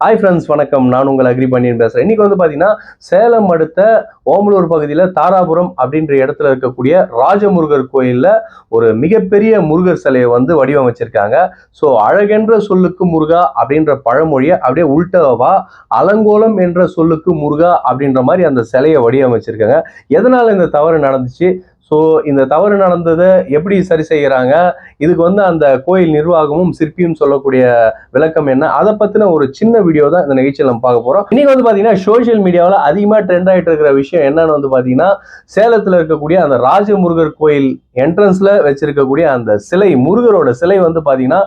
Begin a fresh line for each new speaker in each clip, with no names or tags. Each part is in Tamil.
ஹாய் ஃப்ரெண்ட்ஸ் வணக்கம். நான் உங்கள் அக்ரி பண்ணியன் பேசுகிறேன் இன்னைக்கு வந்து பார்த்தீங்கன்னா சேலம் அடுத்த ஓமலூர் பகுதியில் தாராபுரம் அப்படின்ற இடத்துல இருக்கக்கூடிய ராஜமுருகர் கோயிலில் ஒரு மிகப்பெரிய முருகர் சிலையை வந்து வடிவமைச்சிருக்காங்க. ஸோ அழகென்ற சொல்லுக்கு முருகா அப்படின்ற பழமொழியை அப்படியே உள்டவா அலங்கோலம் என்ற சொல்லுக்கு முருகா அப்படின்ற மாதிரி அந்த சிலையை வடிவமைச்சிருக்காங்க. எதனால் இந்த தவறு நடந்துச்சு? ஸோ இந்த தவறு நடந்ததை எப்படி சரி செய்கிறாங்க? இதுக்கு வந்து அந்த கோயில் நிர்வாகமும் சிற்பியும் சொல்லக்கூடிய விளக்கம் என்ன? அதை பற்றின ஒரு சின்ன வீடியோ தான் இந்த நிகழ்ச்சியில் நம்ம பார்க்க போகிறோம் இன்றைக்கி வந்து பார்த்தீங்கன்னா சோஷியல் மீடியாவில் அதிகமாக ட்ரெண்ட் ஆகிட்டு இருக்கிற விஷயம் என்னன்னு வந்து பார்த்தீங்கன்னா சேலத்தில் இருக்கக்கூடிய அந்த ராஜமுருகர் கோயில் என்ட்ரன்ஸில் வச்சிருக்கக்கூடிய அந்த சிலை முருகரோட சிலை வந்து பார்த்தீங்கன்னா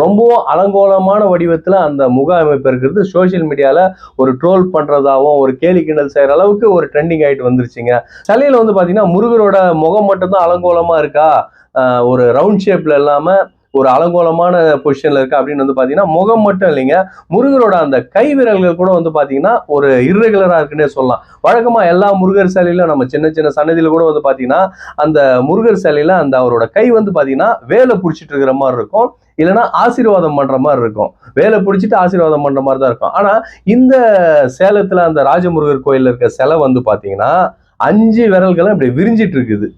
ரொம்பவும் அலங்கோலமான வடிவத்தில் அந்த முக அமைப்பு இருக்கிறது. சோஷியல் மீடியாவில் ஒரு ட்ரோல் பண்ணுறதாகவும் ஒரு கேலி கிண்டல் செய்கிற அளவுக்கு ஒரு ட்ரெண்டிங் ஆகிட்டு வந்துருச்சுங்க. சிலையில் வந்து பார்த்தீங்கன்னா முருகரோட முகம் மட்டும்தான் அலங்கோலமாக இருக்கா? ஒரு ரவுண்ட் ஷேப்பில் இல்லாமல் ஒரு அலங்கோலமான பொசிஷன்ல இருக்கு அப்படின்னு வந்து பாத்தீங்கன்னா முகம் மட்டும் இல்லைங்க. முருகரோட அந்த கை விரல்கள் கூட வந்து பாத்தீங்கன்னா ஒரு இர்ரெகுலரா இருக்குன்னே சொல்லலாம். வழக்கமா எல்லா முருகர் சிலையில நம்ம சின்ன சின்ன சன்னதியில கூட வந்து பாத்தீங்கன்னா அந்த முருகர் சிலையில அந்த அவரோட கை வந்து பாத்தீங்கன்னா வேலை பிடிச்சிட்டு இருக்கிற மாதிரி இருக்கும். இல்லைன்னா ஆசீர்வாதம் பண்ற மாதிரி இருக்கும். வேலை பிடிச்சிட்டு ஆசீர்வாதம் பண்ற மாதிரி தான் இருக்கும். ஆனா இந்த சேலத்துல அந்த ராஜமுருகர் கோயில்ல இருக்க சிலை வந்து பாத்தீங்கன்னா அஞ்சு விரல்களும் இப்படி விரிஞ்சிட்டு இருக்குது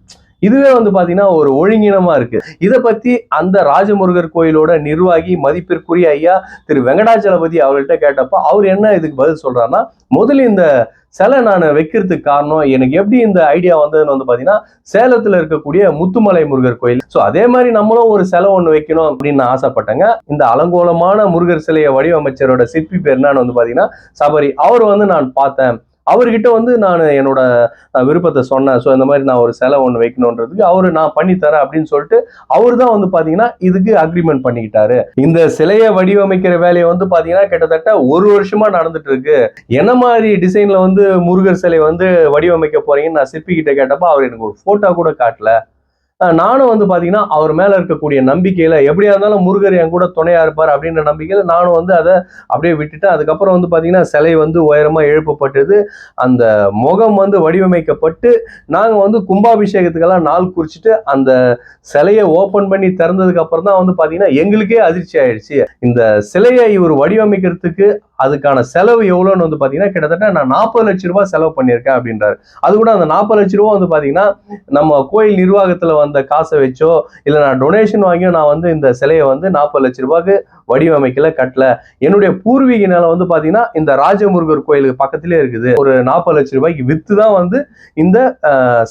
இதுவே வந்து பாத்தீங்கன்னா ஒரு ஒழுங்கினமா இருக்கு. இதை பத்தி அந்த ராஜமுருகர் கோயிலோட நிர்வாகி மதிப்பிற்குரிய ஐயா திரு வெங்கடாச்சலபதி அவர்கள்ட்ட கேட்டப்போ அவர் என்ன இதுக்கு பதில் சொல்றாருன்னா முதல்ல இந்த சிலை நான் வைக்கிறதுக்கு காரணம் எனக்கு எப்படி இந்த ஐடியா வந்ததுன்னு வந்து பாத்தீங்கன்னா சேலத்துல இருக்கக்கூடிய முத்துமலை முருகர் கோயில். ஸோ அதே மாதிரி நம்மளும் ஒரு சிலை ஒன்று வைக்கணும் அப்படின்னு நான் ஆசைப்பட்டேங்க. இந்த அலங்கோலமான முருகர் சிலையை வடிவமைச்சரோட சிற்பி பேர் என்னன்னு வந்து பாத்தீங்கன்னா சபரி. அவர் வந்து நான் பார்த்தேன். அவர்கிட்ட வந்து நான் என்னோட விருப்பத்தை சொன்னேன். ஸோ இந்த மாதிரி நான் ஒரு சிலை ஒன்று வைக்கணுன்றதுக்கு அவர் நான் பண்ணி தரேன் அப்படின்னு சொல்லிட்டு அவர் தான் வந்து பார்த்தீங்கன்னா இதுக்கு அக்ரிமெண்ட் பண்ணிக்கிட்டாரு. இந்த சிலையை வடிவமைக்கிற வேலையை வந்து பார்த்தீங்கன்னா கிட்டத்தட்ட ஒரு வருஷமா நடந்துட்டு இருக்கு என்ன மாதிரி டிசைன்ல வந்து முருகர் சிலை வந்து வடிவமைக்க போறீங்கன்னு நான் சிற்பி கிட்ட கேட்டப்போ அவர் எனக்கு ஒரு போட்டோ கூட காட்டல. நானும் வந்து பார்த்தீங்கன்னா அவர் மேலே இருக்கக்கூடிய நம்பிக்கையில் எப்படியா இருந்தாலும் முருகர் என் கூட துணையாக இருப்பார் அப்படின்ற நம்பிக்கையில் நானும் வந்து அதை அப்படியே விட்டுட்டேன் அதுக்கப்புறம் வந்து பார்த்தீங்கன்னா சிலை வந்து உயரமாக எழுப்பப்பட்டது. அந்த முகம் வந்து வடிவமைக்கப்பட்டு நாங்கள் வந்து கும்பாபிஷேகத்துக்கெல்லாம் நாள் குறிச்சிட்டு அந்த சிலையை ஓப்பன் பண்ணி திறந்ததுக்கு அப்புறம் தான் வந்து பார்த்தீங்கன்னா எங்களுக்கே அதிர்ச்சி ஆயிடுச்சு. இந்த சிலையை இவர் வடிவமைக்கிறதுக்கு அதுக்கான செலவு எவ்வளோன்னு வந்து பார்த்தீங்கன்னா கிட்டத்தட்ட நான் நாற்பது லட்ச ரூபா செலவு பண்ணியிருக்கேன் அப்படின்றாரு. அது கூட அந்த நாற்பது லட்ச ரூபா வந்து பார்த்தீங்கன்னா நம்ம கோயில் நிர்வாகத்தில் வந்த காசை வச்சோ இல்லை நான் டொனேஷன் வாங்கியோ நான் வந்து இந்த சிலையை வந்து நாற்பது லட்ச ரூபாய்க்கு வடிவமைக்கல கட்டல. என்னுடைய பூர்வீக நிலம் வந்து பாத்தீங்கன்னா இந்த ராஜமுருகர் கோயிலுக்கு பக்கத்திலே இருக்குது. ஒரு நாற்பது லட்ச ரூபாய்க்கு வித்து தான் வந்து இந்த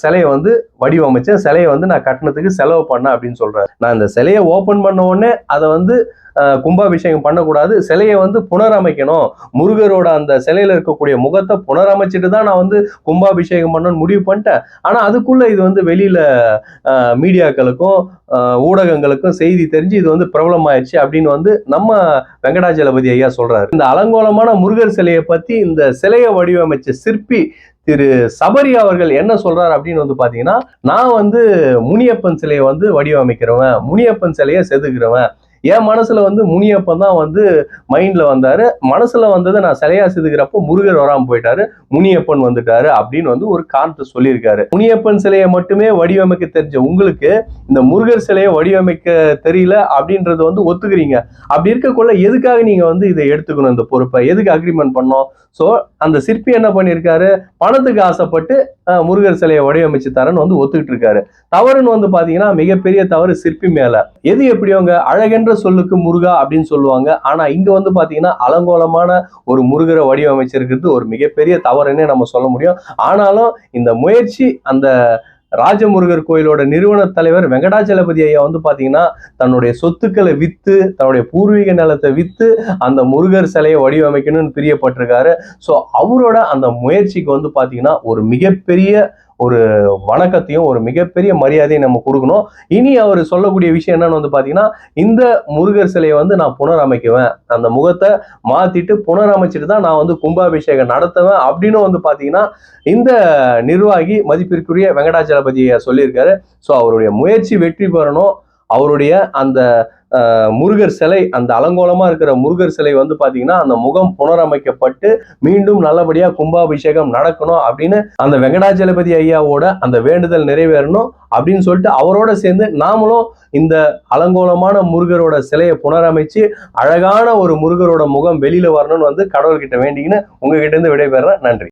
சிலையை வந்து வடிவமைச்சேன். சிலையை வந்து நான் கட்டணத்துக்கு செலவு பண்ணேன் அப்படின்னு சொல்றேன் நான் இந்த சிலையை ஓபன் பண்ண உடனே அதை வந்து கும்பாபிஷேகம் பண்ணக்கூடாது. சிலையை வந்து புனரமைக்கணும். முருகரோட அந்த சிலையில இருக்கக்கூடிய முகத்தை புனரமைச்சிட்டு தான் நான் வந்து கும்பாபிஷேகம் பண்ணணும்னு முடிவு பண்ணிட்டேன். ஆனா அதுக்குள்ள இது வந்து வெளியில மீடியாக்களுக்கும் ஊடகங்களுக்கும் செய்தி தெரிஞ்சு இது வந்து பிரபலமாயிடுச்சு அப்படின்னு வந்து நம்ம வெங்கடாஜலபதி ஐயா சொல்றாரு. இந்த அலங்கோலமான முருகர் சிலையை பத்தி இந்த சிலையை வடிவமைச்ச சிற்பி திரு சபரி அவர்கள் என்ன சொல்றாரு அப்படின்னு வந்து பாத்தீங்கன்னா நான் வந்து முனியப்பன் சிலையை வந்து வடிவமைக்கிறவன் முனியப்பன் சிலையை செதுக்கிறவன் என் மனசுல வந்து முனியப்பன் தான் வந்து மைண்ட்ல வந்தாரு. மனசுல வந்ததை நான் சிலையா செதுக்கிறப்போ முருகர் வராமல் போயிட்டாரு. முனியப்பன் வந்துட்டாரு அப்படின்னு வந்து ஒரு காரணத்தை சொல்லியிருக்காரு. முனியப்பன் சிலையை மட்டுமே வடிவமைக்க தெரிஞ்ச உங்களுக்கு இந்த முருகர் சிலையை வடிவமைக்க தெரியல அப்படின்றத வந்து ஒத்துக்கிறீங்க. அப்படி இருக்கக்குள்ள எதுக்காக நீங்க வந்து இதை எடுத்துக்கணும் இந்த பொறுப்பை? எதுக்கு அக்ரிமெண்ட் பண்ணோம்? ஸோ அந்த சிற்பி என்ன பண்ணியிருக்காரு? பணத்துக்கு ஆசைப்பட்டு முருகர் சிலையை வடிவமைச்சு தரேன்னு வந்து ஒத்துக்கிட்டு இருக்காரு தவறுன்னு வந்து பாத்தீங்கன்னா மிகப்பெரிய தவறு சிற்பி மேல. எது எப்படியோங்க அழகென்ற சொல்லுக்கு முருகா அப்படின்னு சொல்லுவாங்க. ஆனா இங்க வந்து பாத்தீங்கன்னா அலங்கோலமான ஒரு முருகரை வடிவமைச்சிருக்கிறது ஒரு மிகப்பெரிய தவறுன்னே நம்ம சொல்ல முடியும். ஆனாலும் இந்த முயற்சி அந்த ராஜமுருகர் கோயிலோட நிறுவன தலைவர் வெங்கடாச்சலபதி ஐயா வந்து பாத்தீங்கன்னா தன்னுடைய சொத்துக்களை வித்து தன்னுடைய பூர்வீக நிலத்தை வித்து அந்த முருகர் சிலையை வடிவமைக்கணும்னு பிரியப்பட்டிருக்காரு. ஸோ அவரோட அந்த முயற்சிக்கு வந்து பாத்தீங்கன்னா ஒரு மிகப்பெரிய ஒரு வணக்கத்தையும் ஒரு மிகப்பெரிய மரியாதையும் நம்ம கொடுக்கணும். இனி அவர் சொல்லக்கூடிய விஷயம் என்னன்னு வந்து பார்த்தீங்கன்னா இந்த முருகர் சிலையை வந்து நான் புனரமைக்குவேன். அந்த முகத்தை மாத்திட்டு புனரமைச்சிட்டு தான் நான் வந்து கும்பாபிஷேகம் நடத்துவேன் அப்படின்னு வந்து பார்த்தீங்கன்னா இந்த நிர்வாகி மதிப்பிற்குரிய வெங்கடாச்சலபதியை சொல்லியிருக்காரு. ஸோ அவருடைய முயற்சி வெற்றி பெறணும். அவருடைய அந்த முருகர் சிலை அந்த அலங்கோலமா இருக்கிற முருகர் சிலை வந்து பாத்தீங்கன்னா அந்த முகம் புனரமைக்கப்பட்டு மீண்டும் நல்லபடியா கும்பாபிஷேகம் நடக்கணும் அப்படின்னு அந்த வெங்கடாச்சலபதி ஐயாவோட அந்த வேண்டுதல் நிறைவேறணும் அப்படின்னு சொல்லிட்டு அவரோட சேர்ந்து நாமளும் இந்த அலங்கோலமான முருகரோட சிலையை புனரமைச்சு அழகான ஒரு முருகரோட முகம் வெளியில வரணும்னு வந்து கடவுள்கிட்ட வேண்டிக்கின்னு உங்ககிட்ட இருந்து விடைபெறேன் நன்றி.